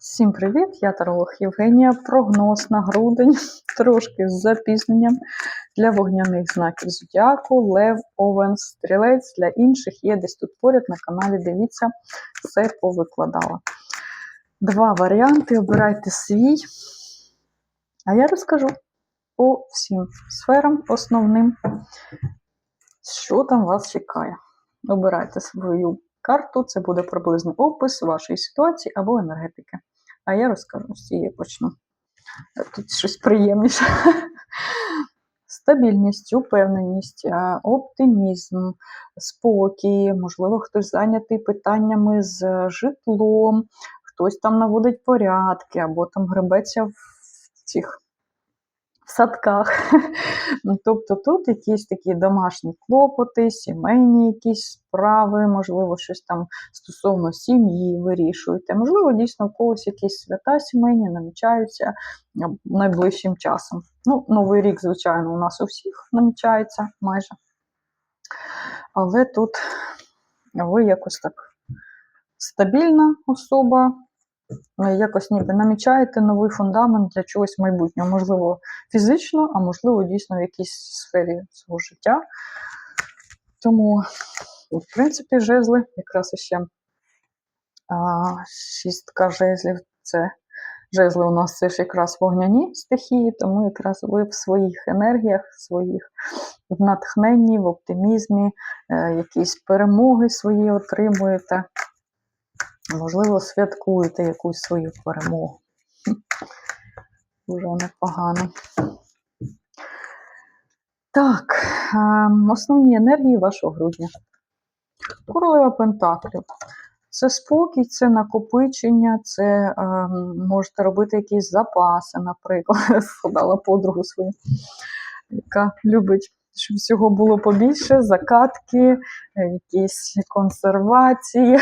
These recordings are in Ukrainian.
Всім привіт! Я таролог Євгенія. Прогноз на грудень, трошки з запізненням для вогняних знаків зодіаку, Лев, Овен, Стрілець. Для інших є десь тут поряд на каналі. Дивіться, все повикладала. Два варіанти. Обирайте свій. А я розкажу по всім сферам основним, що там вас чекає. Обирайте свою карту, це буде приблизний опис вашої ситуації або енергетики. А я розкажу з цієї почну. Тут щось приємніше. Стабільність, упевненість, е, оптимізм, спокій, можливо, хтось зайнятий питаннями з житлом, хтось там наводить порядки, або там гребеться в цих в садках. Ну, Тобто тут якісь такі домашні клопоти, сімейні якісь справи, можливо, щось там стосовно сім'ї вирішуєте. Можливо, дійсно у когось якісь свята сімейні намічаються найближчим часом. Ну, Новий рік, звичайно, у нас у всіх намічається майже. Але тут ви якось так стабільна особа, якось ніби намічаєте новий фундамент для чогось майбутнього. Можливо, фізично, а можливо, дійсно в якійсь сфері свого життя. Тому, в принципі, жезли, якраз ще шістка жезлів це жезли у нас це ж якраз вогняні стихії, тому якраз ви в своїх енергіях, в своїх в натхненні, в оптимізмі, е, якісь перемоги свої отримуєте. Можливо, святкуєте якусь свою перемогу. Дуже непогано. Так, ем, основні енергії вашого грудня. Королева Пентаклів. Це спокій, це накопичення, це е, можете робити якісь запаси, наприклад, згадала подругу свою, яка любить щоб всього було побільше, закатки, е, якісь консервації.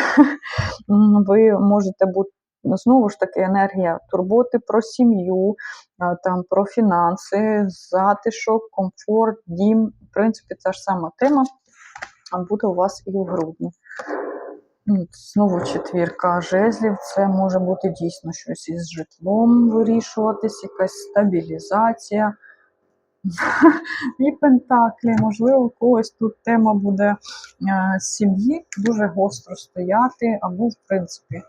Ви можете бути. Знову ж таки, енергія турботи про сім'ю, е, там, про фінанси, затишок, комфорт, дім. В принципі, ця ж сама тема буде у вас і у грудні. Знову четвірка жезлів. Це може бути дійсно щось із житлом вирішуватись, якась стабілізація. і пентаклі. Можливо, у когось тут тема буде е, сім'ї дуже гостро стояти, або, в принципі, е,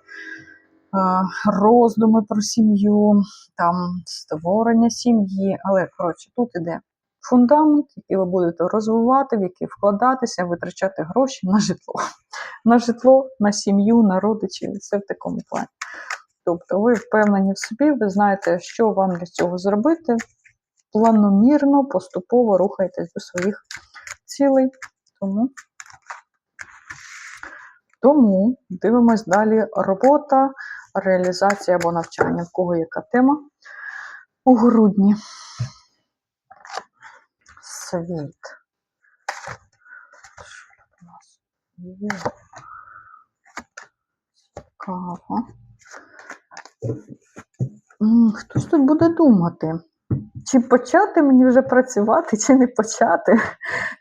роздуми про сім'ю, там створення сім'ї. Але, коротше, тут іде фундамент, який ви будете розвивати, в який вкладатися, витрачати гроші на житло. На житло, на сім'ю, на родичів, все в такому плані. Тобто ви впевнені в собі, ви знаєте, що вам для цього зробити, планомірно, поступово рухайтесь до своїх цілей. Тому тому дивимось далі робота, реалізація або навчання, в кого яка тема у грудні. Світ. Цікаво. Хтось тут буде думати? Чи почати мені вже працювати, чи не почати,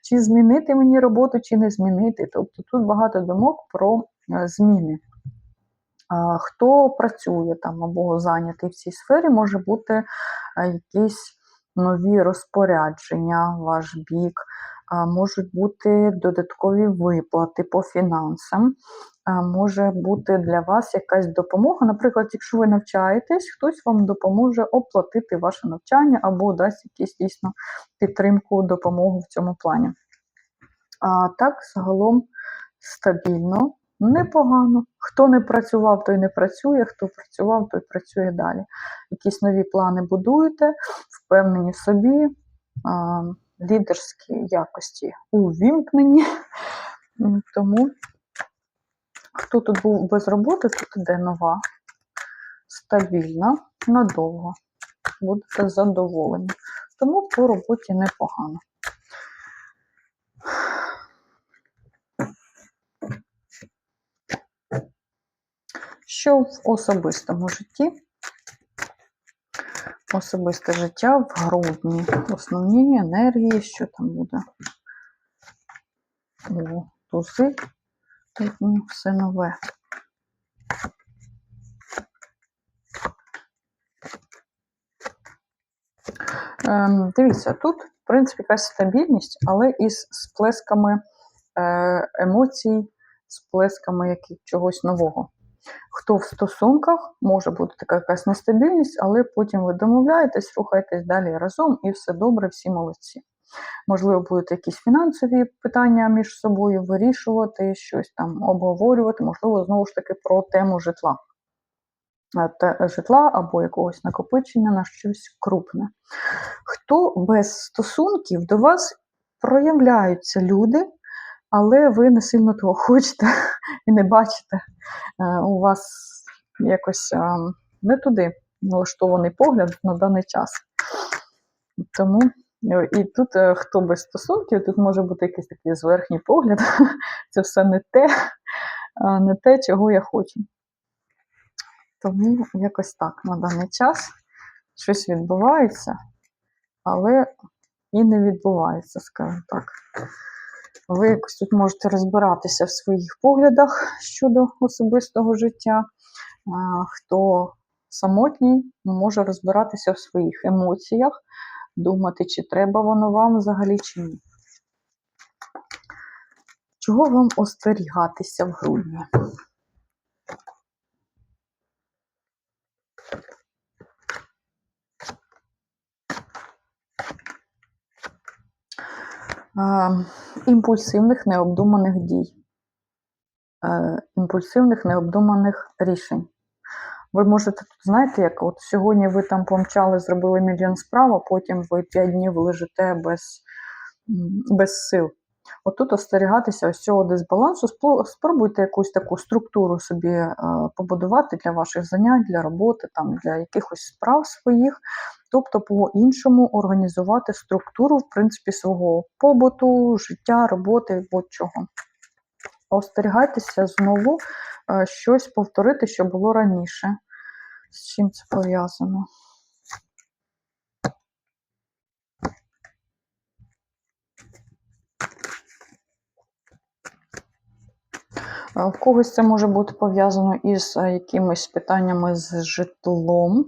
чи змінити мені роботу, чи не змінити. Тобто тут багато думок про е, зміни. Хто працює там або зайнятий в цій сфері, може бути е, якісь нові розпорядження, ваш бік, можуть бути додаткові виплати по фінансам, може бути для вас якась допомога. Наприклад, якщо ви навчаєтесь, хтось вам допоможе оплатити ваше навчання або дасть якусь дійсно підтримку, допомогу в цьому плані. А так, загалом стабільно, непогано. Хто не працював, той не працює, хто працював, той працює далі. Якісь нові плани будуєте, впевнені в собі, лідерські якості увімкнені. Тому Хто тут був без роботи, тут іде нова, стабільна, надовго. Будете задоволені. Тому по роботі непогано. Що в особистому житті? Особисте життя в грудні. Основні енергії, що там буде? О, тузи. Тут ну, все нове. Ем, Дивіться, тут, в принципі, якась стабільність, але із сплесками е, емоцій, сплесками яких, чогось нового. Хто в стосунках, може бути така якась нестабільність, але потім ви домовляєтесь, рухаєтесь далі разом, і все добре, всі молодці. Можливо, будуть якісь фінансові питання між собою вирішувати, щось там обговорювати, можливо, знову ж таки про тему житла. Е, Житла або якогось накопичення на щось крупне. Хто без стосунків до вас проявляються люди, але ви не сильно того хочете і не бачите. Е, У вас якось е, не туди налаштований погляд на даний час. Тому і тут е, хто без стосунків, тут може бути якийсь такий зверхній погляд. Це все не те, не те, чого я хочу. Тому якось так на даний час щось відбувається, але і не відбувається, скажімо так. Ви якось тут можете розбиратися в своїх поглядах щодо особистого життя. Хто самотній, може розбиратися в своїх емоціях, думати, чи треба воно вам взагалі, чи ні. Чого вам остерігатися в грудні? Імпульсивних необдуманих дій, е, імпульсивних необдуманих рішень. Ви можете тут, знаєте, як от сьогодні ви там помчали, зробили мільйон справ, а потім ви 5 днів лежите без, без сил. От тут остерігатися ось цього дисбалансу, спробуйте якусь таку структуру собі е, побудувати для ваших занять, для роботи, там, для якихось справ своїх, тобто по-іншому організувати структуру, в принципі, свого побуту, життя, роботи, будь-чого. Остерігайтеся знову е, щось повторити, що було раніше. З чим це пов'язано? В когось це може бути пов'язано із е, якимись питаннями з житлом,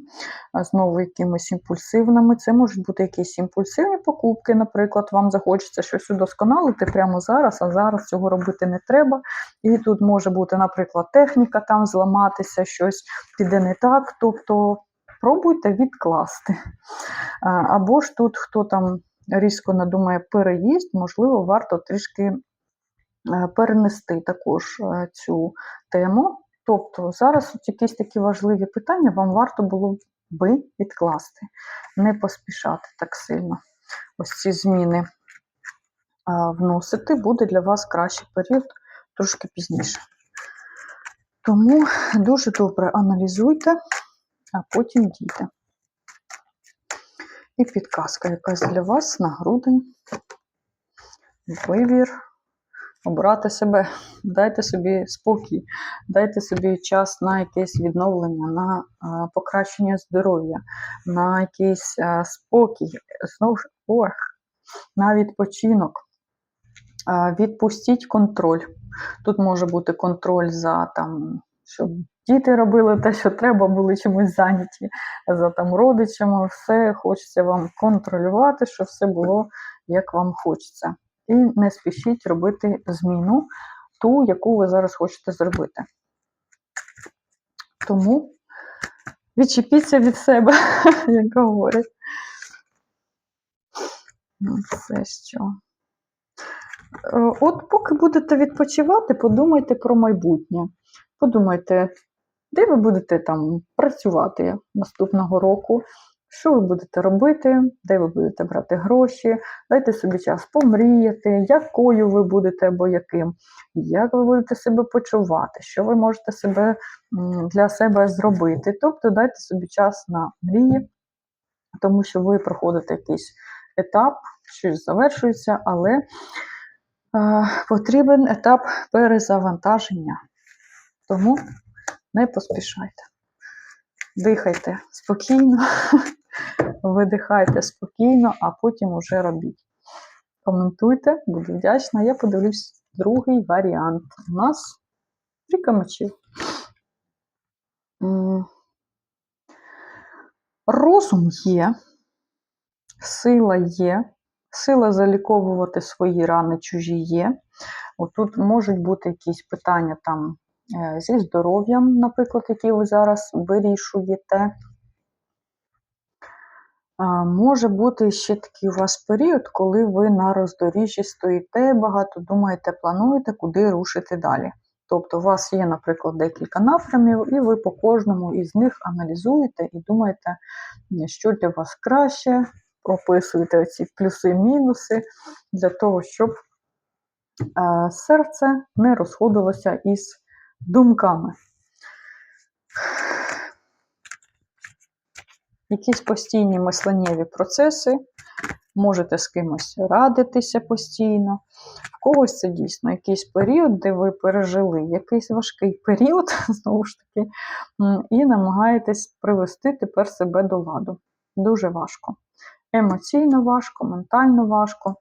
знову якимись імпульсивними. Це можуть бути якісь імпульсивні покупки, наприклад, вам захочеться щось удосконалити прямо зараз, а зараз цього робити не треба. І тут може бути, наприклад, техніка там зламатися, щось піде не так. Тобто пробуйте відкласти. Або ж тут хто там різко надумає переїзд, можливо, варто трішки перенести також е, цю тему. Тобто зараз от якісь такі важливі питання вам варто було би відкласти, не поспішати так сильно. Ось ці зміни вносити буде для вас кращий період трошки пізніше. Тому дуже добре аналізуйте, а потім дійте. І підказка якась для вас на грудень. Вибір. Обрати себе, дайте собі спокій, дайте собі час на якесь відновлення, на покращення здоров'я, на якийсь спокій, знову ж ох, на відпочинок. Відпустіть контроль. Тут може бути контроль за там, щоб діти робили те, що треба, були чимось зайняті, за там родичами, все хочеться вам контролювати, щоб все було як вам хочеться. І не спішіть робити зміну, ту, яку ви зараз хочете зробити. Тому відчепіться від себе, як говорять. Ну, Це що? Е, От поки будете відпочивати, подумайте про майбутнє. Подумайте, де ви будете там працювати наступного року, що ви будете робити, де ви будете брати гроші, дайте собі час помріяти, якою ви будете або яким, як ви будете себе почувати, що ви можете себе для себе зробити. Тобто дайте собі час на мрії, тому що ви проходите якийсь етап, щось завершується, але е, потрібен етап перезавантаження. Тому не поспішайте. Дихайте спокійно, видихайте спокійно, а потім уже робіть. Коментуйте, буду вдячна. Я подивлюсь другий варіант. У нас трійка мечів. Розум є, Сила є, сила заліковувати свої рани чужі є. Отут можуть бути якісь питання там зі здоров'ям, наприклад, які ви зараз вирішуєте. Може бути ще такий у вас період, коли ви на роздоріжжі стоїте, багато думаєте, плануєте, куди рушити далі. Тобто у вас є, наприклад, декілька напрямів, і ви по кожному із них аналізуєте і думаєте, що для вас краще, прописуєте ці плюси-мінуси для того, щоб е, серце не розходилося із думками. Якісь постійні мисленнєві процеси, можете з кимось радитися постійно. В когось це дійсно якийсь період, де ви пережили якийсь важкий період, знову ж таки, і намагаєтесь привести тепер себе до ладу. Дуже важко. Емоційно важко, ментально важко.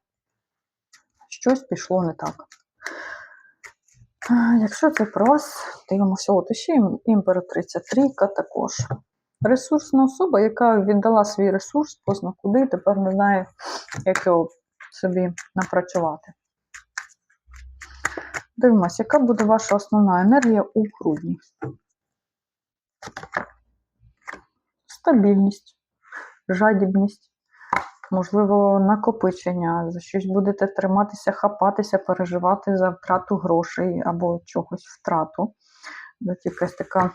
Щось пішло не так. Якщо це про вас, дивимося, от ще імператриця трійка також. Ресурсна особа, яка віддала свій ресурс позна куди, тепер не знає, як його собі напрацювати. Дивимося, яка буде ваша основна енергія у грудні? Стабільність, жадібність, можливо, накопичення, за щось будете триматися, хапатися, переживати за втрату грошей або чогось втрату. От якась така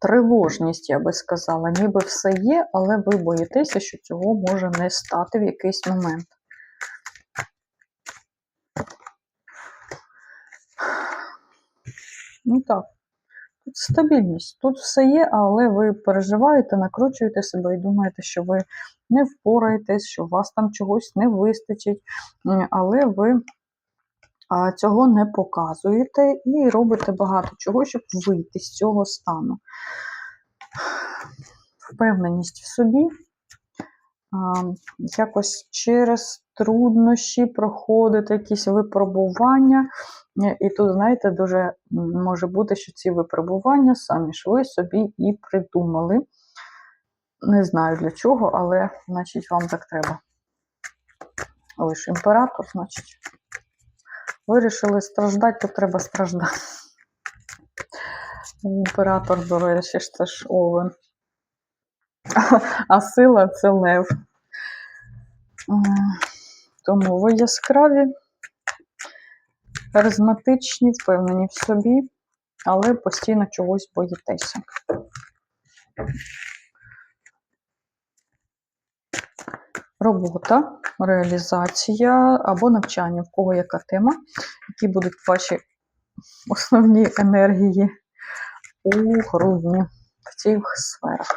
тривожність, я би сказала, ніби все є, але ви боїтеся, що цього може не стати в якийсь момент. Ну так. Стабільність. Тут все є, але ви переживаєте, накручуєте себе і думаєте, що ви не впораєтесь, що у вас там чогось не вистачить, але ви цього не показуєте і робите багато чого, щоб вийти з цього стану. Впевненість в собі. Якось через труднощі проходити якісь випробування. І тут, знаєте, дуже може бути, що ці випробування самі ж ви собі і придумали. Не знаю для чого, але значить вам так треба. Ж імператор, значить. Вирішили страждати, то треба страждати. Імператор, до речі, це ж овен. А сила це лев. Тому ви яскраві, харизматичні, впевнені в собі, але постійно чогось боїтеся. Робота, реалізація або навчання, в кого яка тема, які будуть ваші основні енергії у грудні в цих сферах.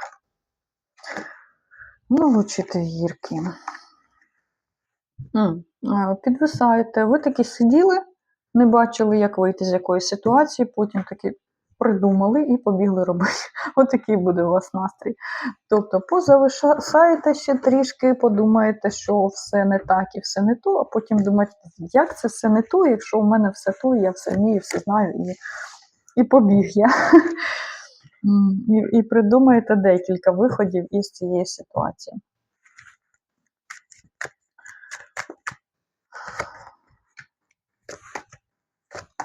Вилучити гірки. Підвисаєте. Ви таки сиділи, не бачили, як вийти з якоїсь ситуації, потім таки придумали і побігли робити. Отакий буде у вас настрій. Тобто позависаєте ще трішки, подумаєте, що все не так і все не то, а потім думаєте, як це все не то, якщо у мене все то, я все вмію, все знаю, і, і побіг я. І, і придумаєте декілька виходів із цієї ситуації.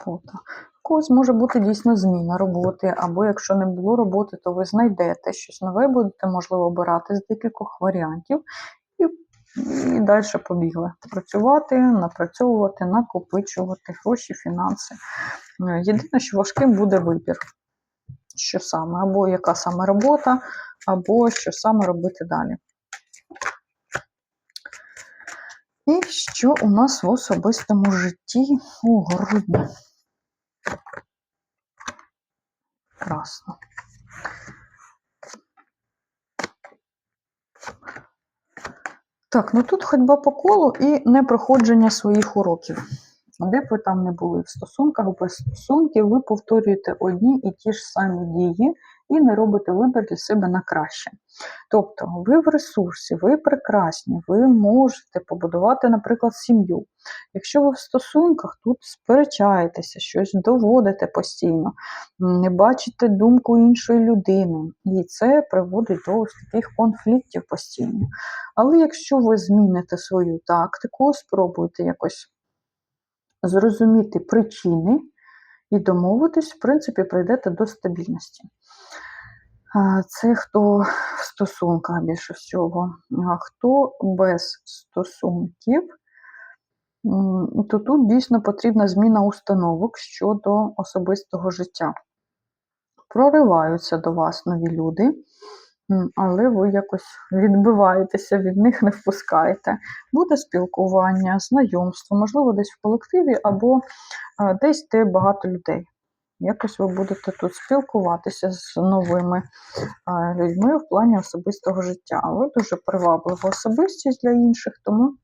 Фото. В когось може бути дійсно зміна роботи, або якщо не було роботи, то ви знайдете щось нове, будете, можливо, обирати з декількох варіантів і, і далі побігли. Працювати, напрацьовувати, накопичувати гроші, фінанси. Е, Єдине, що важким буде вибір. Що саме, або яка саме робота, або що саме робити далі. І що у нас в особистому житті у грудні? Красно. Так, ну тут ходьба по колу і непроходження своїх уроків. Де б ви там не були в стосунках, без стосунків, ви повторюєте одні і ті ж самі дії, і не робите вибір для себе на краще. Тобто, ви в ресурсі, ви прекрасні, ви можете побудувати, наприклад, сім'ю. Якщо ви в стосунках тут сперечаєтеся, щось доводите постійно, не бачите думку іншої людини, і це приводить до ось таких конфліктів постійно. Але якщо ви зміните свою тактику, спробуйте якось зрозуміти причини і домовитись, в принципі, прийдете до стабільності. Це хто в стосунках більше всього. А хто без стосунків, то тут дійсно потрібна зміна установок щодо особистого життя. Прориваються до вас нові люди, але ви якось відбиваєтеся від них, не впускаєте. Буде спілкування, знайомство, можливо, десь в колективі або десь, де багато людей. Якось ви будете тут спілкуватися з новими людьми в плані особистого життя. Ви дуже приваблива особистість для інших, тому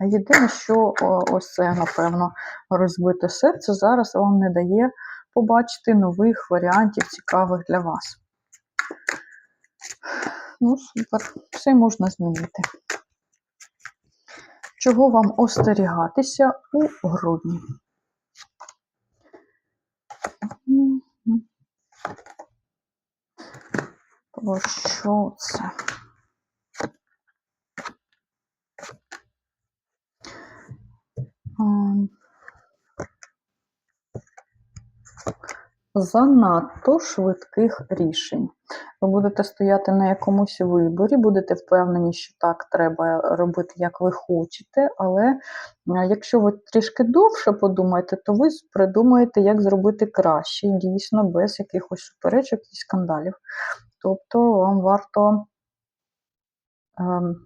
єдине, що ось це, напевно, розбите серце зараз вам не дає побачити нових варіантів цікавих для вас. Ну, супер, все можна змінити. Чого вам остерігатися у грудні? Що це? Занадто швидких рішень. Ви будете стояти на якомусь виборі, будете впевнені, що так треба робити, як ви хочете, але якщо ви трішки довше подумаєте, то ви придумаєте, як зробити краще, дійсно, без якихось суперечок і скандалів. Тобто вам варто ем,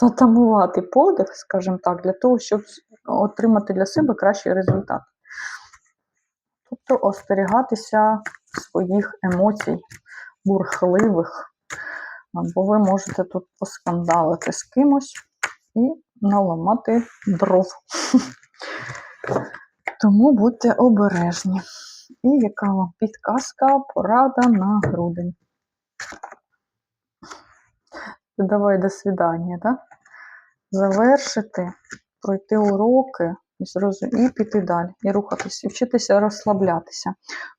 затамувати подих, скажімо так, для того, щоб отримати для себе кращий результат. Тобто остерігатися своїх емоцій, бурхливих, бо ви можете тут поскандалити з кимось і наламати дров. Тому будьте обережні. І яка вам підказка, порада на грудень. Давай до свидання, так? Завершити, пройти уроки і, піти далі, і рухатися, і вчитися розслаблятися,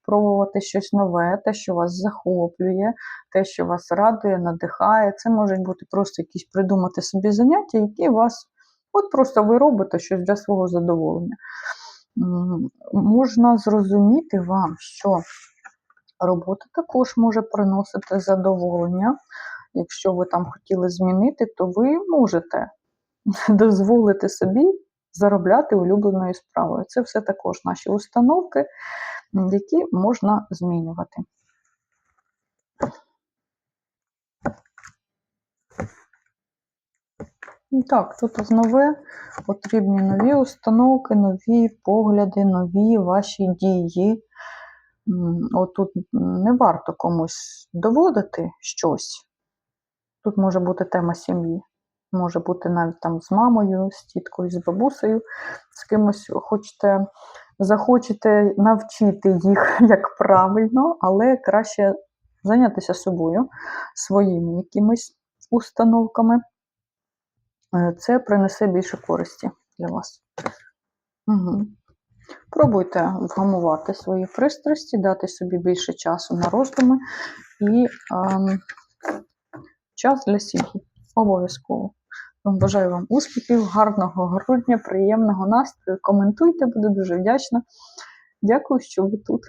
пробувати щось нове, те, що вас захоплює, те, що вас радує, надихає. Це можуть бути просто якісь придумати собі заняття, які вас, от просто ви робите щось для свого задоволення. Можна зрозуміти вам, що робота також може приносити задоволення. Якщо ви там хотіли змінити, то ви можете дозволити собі заробляти улюбленою справою. Це все також наші установки, які можна змінювати. Так, тут нове потрібні нові установки, нові погляди, нові ваші дії. Отут не варто комусь доводити щось. Тут може бути тема сім'ї. Може бути навіть там з мамою, з тіткою, з бабусею, з кимось хочете, захочете навчити їх як правильно, але краще зайнятися собою, своїми якимись установками. Е, Це принесе більше користі для вас. Угу. Пробуйте вгамувати свої пристрасті, дати собі більше часу на роздуми і ем, час для сім'ї. Обов'язково. Бажаю вам успіхів, гарного грудня, приємного настрою. Коментуйте, буду дуже вдячна. Дякую, що ви тут.